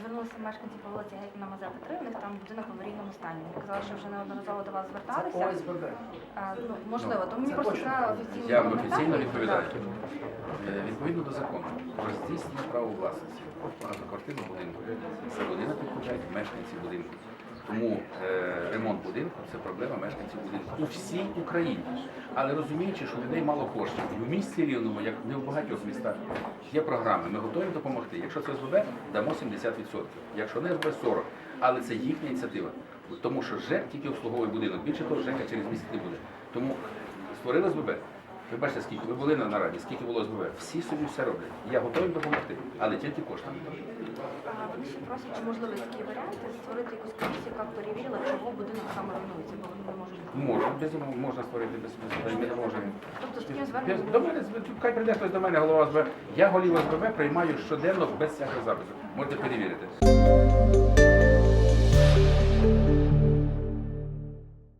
звернулися мешканці по вулиці Гетьмана Мазепи 3, у них там будинок в аварійному стані. Вони казали, що вже неодноразово до вас зверталися. ОСББ. А, ну, можливо, тому мені просто треба офіційно. Я вам офіційно відповідаю. Е, Відповідно до закону про здійснення права власності багатоквартирного будинку. Це будинок відповідають мешканці будинку. Тому е, ремонт будинку це проблема мешканців будинку у всій Україні. Але розуміючи, що у людей мало коштів, і в місті Рівному, як не в багатьох містах, є програми. Ми готові допомогти. Якщо це СББ, дамо 70%. Якщо не СББ 40%. Але це їхня ініціатива. Тому що ЖЕК тільки обслуговує будинок. Більше того, ЖЕКа через місяць не буде. Тому створили СББ. Ви бачите, скільки ви були на нараді, скільки було СББ. Всі собі все роблять. Я готовий допомогти, але тільки коштами. А, Вони ще просять, чи можливо такі варіанти створити якусь комісію, яка б перевірила, чого будинок саме руйнується, бо вони не можуть. Можна, безумовно, можна створити без ми не можемо. Тобто з таким Без- зверненням До мене хай прийде хтось до мене, голова СБ. Я голів СББ приймаю щоденно без всякого запису. Можете перевірити.